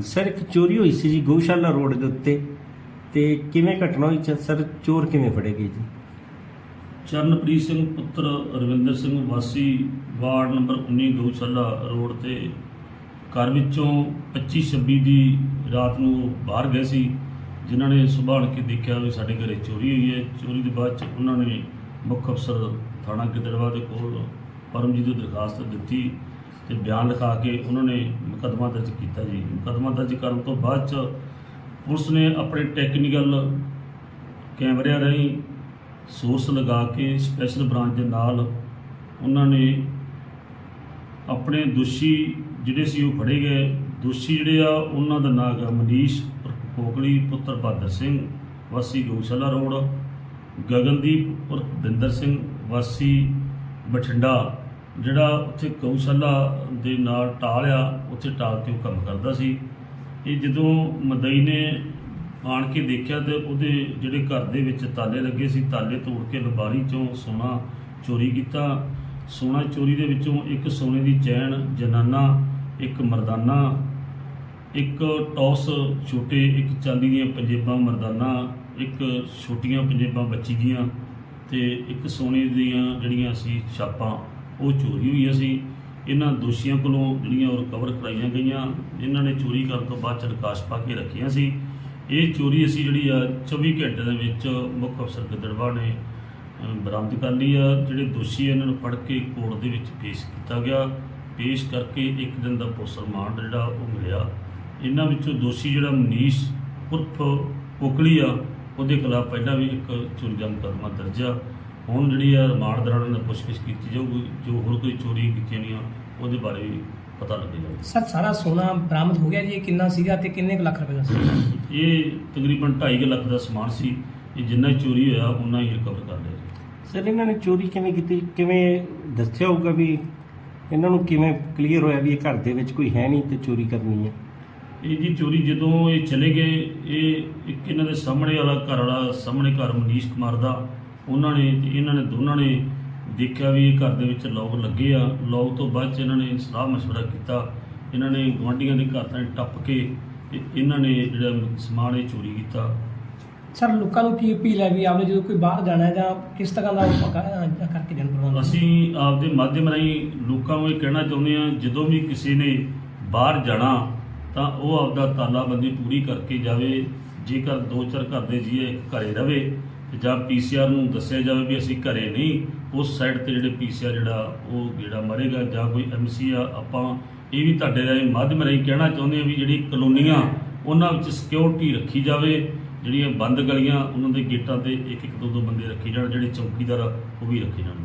Sir, ਇੱਕ ਚੋਰੀ ਹੋਈ ਸੀ ਜੀ ਗਊਸ਼ਾਲਾ ਰੋਡ ਦੇ ਉੱਤੇ। ਤੇ ਕਿਵੇਂ ਘਟਨਾ ਹੋਈ ਚ- ਸਰ, ਚੋਰ ਕਿਵੇਂ ਫੜੇ ਗਏ ਜੀ? ਚਰਨਪ੍ਰੀਤ ਸਿੰਘ, ਪੁੱਤਰ ਰਵਿੰਦਰ ਸਿੰਘ ਵਾਸੀ, ਵਾਰਡ ਨੰਬਰ 19 ਗਊਸ਼ਾਲਾ ਰੋਡ ਤੇ। ਘਰ ਵਿੱਚੋਂ 25 26 ਦੀ ਰਾਤ ਨੂੰ ਉਹ ਬਾਹਰ ਗਏ ਸੀ, ਜਿਨ੍ਹਾਂ ਨੇ ਸੁਭਾਣ ਕੇ ਦੇਖਿਆ ਵੀ ਸਾਡੇ ਘਰੇ ਚੋਰੀ ਹੋਈ ਹੈ। ਚੋਰੀ ਦੇ ਬਾਅਦ ਚ ਉਹਨਾਂ ਨੇ ਮੁੱਖ ਅਫਸਰ ਥਾਣਾ ਗਿੱਦੜਵਾ ਦੇ ਕੋਲ ਪਰਮਜੀਤ ਨੂੰ ਦਰਖਾਸਤ ਦਿੱਤੀ। ਤੇ ਬਿਆਨ ਲਿਖਾ ਕੇ ਉਹਨਾਂ ਨੇ ਮੁਕੱਦਮਾ ਦਰਜ ਕੀਤਾ ਜੀ। ਮੁਕੱਦਮਾ ਦਰਜ ਕਰਨ ਤੋਂ ਬਾਅਦ ਚ ਪੁਲਿਸ ਨੇ ਆਪਣੇ ਟੈਕਨੀਕਲ ਕੈਮਰਿਆਂ ਰਾਹੀਂ ਸੋਰਸ ਲਗਾ ਕੇ ਸਪੈਸ਼ਲ ਬ੍ਰਾਂਚ ਦੇ ਨਾਲ ਉਹਨਾਂ ਨੇ ਆਪਣੇ ਦੋਸ਼ੀ ਜਿਹੜੇ ਸੀ ਉਹ ਫੜੇ ਗਏ। ਦੋਸ਼ੀ ਜਿਹੜੇ ਆ, ਉਹਨਾਂ ਦਾ ਨਾਮ ਹੈ ਮਨੀਸ਼ ਉਰਫ ਕੋਕਲੀ ਪੁੱਤਰ ਬਹਾਦਰ ਸਿੰਘ, ਵਾਸੀ ਗਊਸ਼ਾਲਾ ਰੋਡ, ਗਗਨਦੀਪ ਉਰਫ ਬਿੰਦਰ ਸਿੰਘ, ਵਾਸੀ ਬਠਿੰਡਾ। ਜਿਹੜਾ ਉੱਥੇ ਗਊਸ਼ਾਲਾ ਦੇ ਨਾਲ ਟਾਲ ਆ, ਉੱਥੇ ਟਾਲ ਤੇ ਉਹ ਕੰਮ ਕਰਦਾ ਸੀ। ਇਹ ਜਦੋਂ ਮਦਈ ਨੇ ਆਣ ਕੇ ਦੇਖਿਆ ਤੇ ਉਹਦੇ ਜਿਹੜੇ ਘਰ ਦੇ ਵਿੱਚ ਤਾਲੇ ਲੱਗੇ ਸੀ, ਤਾਲੇ ਤੋੜ ਕੇ ਲਬਾਰੀ ਚੋਂ ਸੋਨਾ ਚੋਰੀ ਕੀਤਾ। ਸੋਨਾ ਚੋਰੀ ਦੇ ਵਿੱਚੋਂ ਇੱਕ ਸੋਨੇ ਦੀ ਚੈਨ, ਜਨਾਨਾ, ਇੱਕ ਮਰਦਾਨਾ, ਇੱਕ ਟੌਸ ਛੋਟੇ, ਇੱਕ ਚਾਂਦੀ ਦੀਆਂ ਪੰਜੇਬਾਂ ਮਰਦਾਨਾ, ਇੱਕ ਛੋਟੀਆਂ ਪੰਜੇਬਾਂ ਬੱਚੀ ਦੀਆਂ ਤੇ ਇੱਕ ਸੋਨੇ ਦੀਆਂ ਜਿਹੜੀਆਂ ਸੀ ਛਾਪਾਂ। ਉਹ ਚੋਰੀ ਹੋਈਆਂ ਸੀ। ਇਹਨਾਂ ਦੋਸ਼ੀਆਂ ਕੋਲੋਂ ਜਿਹੜੀਆਂ ਉਹ ਰਿਕਵਰ ਕਰਾਈਆਂ ਗਈਆਂ। ਇਹਨਾਂ ਨੇ ਚੋਰੀ ਕਰਨ ਤੋਂ ਬਾਅਦ ਚ ਨਿਕਾਸ਼ ਪਾ ਕੇ ਰੱਖੀਆਂ ਸੀ। ਇਹ ਚੋਰੀ ਅਸੀਂ ਜਿਹੜੀ ਆ 24 ਘੰਟੇ ਦੇ ਵਿੱਚ ਮੁੱਖ ਅਫਸਰ ਗਿੱਦੜਵਾ ਨੇ ਬਰਾਮਦ ਕਰ ਲਈ ਆ। ਜਿਹੜੇ ਦੋਸ਼ੀ ਇਹਨਾਂ ਨੂੰ ਫੜ ਕੇ ਕੋਰਟ ਦੇ ਵਿੱਚ ਪੇਸ਼ ਕੀਤਾ ਗਿਆ। ਪੇਸ਼ ਕਰਕੇ ਇੱਕ ਦਿਨ ਦਾ ਪੁਲਿਸ ਰਿਮਾਂਡ ਜਿਹੜਾ ਉਹ ਮਿਲਿਆ। ਇਹਨਾਂ ਵਿੱਚੋਂ ਦੋਸ਼ੀ ਜਿਹੜਾ ਮਨੀਸ਼ ਉਰਫ ਕੋਕਲੀ ਆ, ਉਹਦੇ ਖਿਲਾਫ ਪਹਿਲਾਂ ਵੀ ਇੱਕ ਚੋਰੀ ਦਾ ਮੁਕੱਦਮਾ ਦਰਜ ਆ। ਹੁਣ ਜਿਹੜੀ ਆ ਰਿਮਾਂਡ ਦੌਰਾਨ ਇਹਨਾਂ ਪੁੱਛਗਿੱਛ ਕੀਤੀ ਜਾਊਗੀ ਜੋ ਹੋਰ ਕੋਈ ਚੋਰੀ ਕੀਤੀਆਂ ਨਹੀਂ ਉਹਦੇ ਬਾਰੇ ਵੀ ਪਤਾ ਲੱਗੇਗਾ ਸਰ ਸਾਰਾ ਸੋਨਾ ਬਰਾਮਦ ਹੋ ਗਿਆ ਜੀ ਇਹ ਕਿੰਨਾ ਸੀਗਾ ਤੇ ਕਿੰਨੇ ਕੁ ਲੱਖ ਰੁਪਏ ਦਾ ਸੀ ਇਹ ਤਕਰੀਬਨ 2.5 ਲੱਖ ਦਾ ਸਮਾਨ ਸੀ ਇਹ ਜਿੰਨਾ ਹੀ ਚੋਰੀ ਹੋਇਆ ਉਹਨਾਂ ਹੀ ਰਿਕਵਰ ਕਰ ਲਿਆ ਸਰ ਇਹਨਾਂ ਨੇ ਚੋਰੀ ਕਿਵੇਂ ਕੀਤੀ? ਕਿਵੇਂ ਦੱਸਿਆ ਹੋਊਗਾ ਵੀ ਇਹਨਾਂ ਨੂੰ ਕਿਵੇਂ ਕਲੀਅਰ ਹੋਇਆ ਵੀ ਇਹ ਘਰ ਦੇ ਵਿੱਚ ਕੋਈ ਹੈ ਨਹੀਂ ਤੇ ਚੋਰੀ ਕਰਨੀ ਹੈ? ਇਹ ਜੀ ਚੋਰੀ ਜਦੋਂ ਇਹ ਚਲੇ ਗਏ ਇਹ ਇੱਕ ਇਹਨਾਂ ਦੇ ਸਾਹਮਣੇ ਵਾਲਾ ਘਰ ਵਾਲਾ ਸਾਹਮਣੇ ਘਰ ਮਨੀਸ਼ ਕੁਮਾਰ ਦਾ ਉਹਨਾਂ ਨੇ ਤੇ ਇਹਨਾਂ ਨੇ ਦੋਨਾਂ ਨੇ ਦੇਖਿਆ ਵੀ ਇਹ ਘਰ ਦੇ ਵਿੱਚ ਲੋਕ ਲੱਗੇ ਆ ਲੋਕ ਤੋਂ ਬਾਅਦ ਚ ਇਹਨਾਂ ਨੇ ਸਲਾਹ مشورہ ਕੀਤਾ ਇਹਨਾਂ ਨੇ ਗੁਆਂਢੀਆਂ ਦੇ ਘਰ ਤਾਂ ਟੱਪ ਕੇ ਤੇ ਇਹਨਾਂ ਨੇ ਜਿਹੜਾ ਸਮਾਨ ਇਹ ਚੋਰੀ ਕੀਤਾ ਸਰ ਲੋਕਾਂ ਨੂੰ ਕੀ ਅਪੀਲ ਹੈ ਵੀ ਆਪਨੇ ਜਦੋਂ ਕੋਈ ਬਾਹਰ ਜਾਣਾ ਹੈ ਜਾਂ ਕਿਸ ਤਰ੍ਹਾਂ ਦਾ ਉਹ ਕਰ- ਕਰਕੇ ਜਨ ਪ੍ਰਬੰਧ ਅਸੀਂ ਆਪਦੇ ਮਾਧਿਅਮ ਰਾਹੀਂ ਲੋਕਾਂ ਨੂੰ ਇਹ ਕਹਿਣਾ ਚਾਹੁੰਦੇ ਹਾਂ ਜਦੋਂ ਵੀ ਕਿਸੇ ਨੇ ਬਾਹਰ ਜਾਣਾ ਤਾਂ ਉਹ ਆਪਦਾ ਤਾਲਾਬੰਦੀ ਪੂਰੀ ਕਰਕੇ ਜਾਵੇ ਜੇਕਰ ਦੋ ਚਾਰ ਘਰ ਦੇ ਜੀਏ ਇੱਕ ਘਰੇ ਰਵੇ ਤੇ ਜਾਂ ਪੀਸੀਆਰ ਨੂੰ ਦੱਸਿਆ ਜਾਵੇ ਵੀ ਅਸੀਂ ਘਰੇ ਨਹੀਂ ਉਸ ਸਾਈਡ ਤੇ ਜਿਹੜੇ ਪੀਸੀਆਰ ਜਿਹੜਾ ਉਹ ਜਿਹੜਾ ਮਰੇਗਾ ਜਾਂ ਕੋਈ ਐਮਸੀ ਆ ਆਪਾਂ ਇਹ ਵੀ ਤੁਹਾਡੇ ਰਾਹੀਂ ਮਾਧਿਅਮ ਰਾਹੀਂ ਕਹਿਣਾ ਚਾਹੁੰਦੇ ਹਾਂ ਵੀ ਜਿਹੜੀ ਕਲੋਨੀਆਂ ਉਹਨਾਂ ਵਿੱਚ ਸਿਕਿਉਰਿਟੀ ਰੱਖੀ ਜਾਵੇ ਜਿਹੜੀਆਂ ਬੰਦ ਗਲੀਆਂ ਉਹਨਾਂ ਦੇ ਗੇਟਾਂ ਤੇ ਇੱਕ ਇੱਕ ਦੋ ਦੋ ਬੰਦੇ ਰੱਖੇ ਜਾਣ ਜਿਹੜੇ ਚੌਕੀਦਾਰ ਆ, ਉਹ ਵੀ ਰੱਖੇ ਜਾਣ।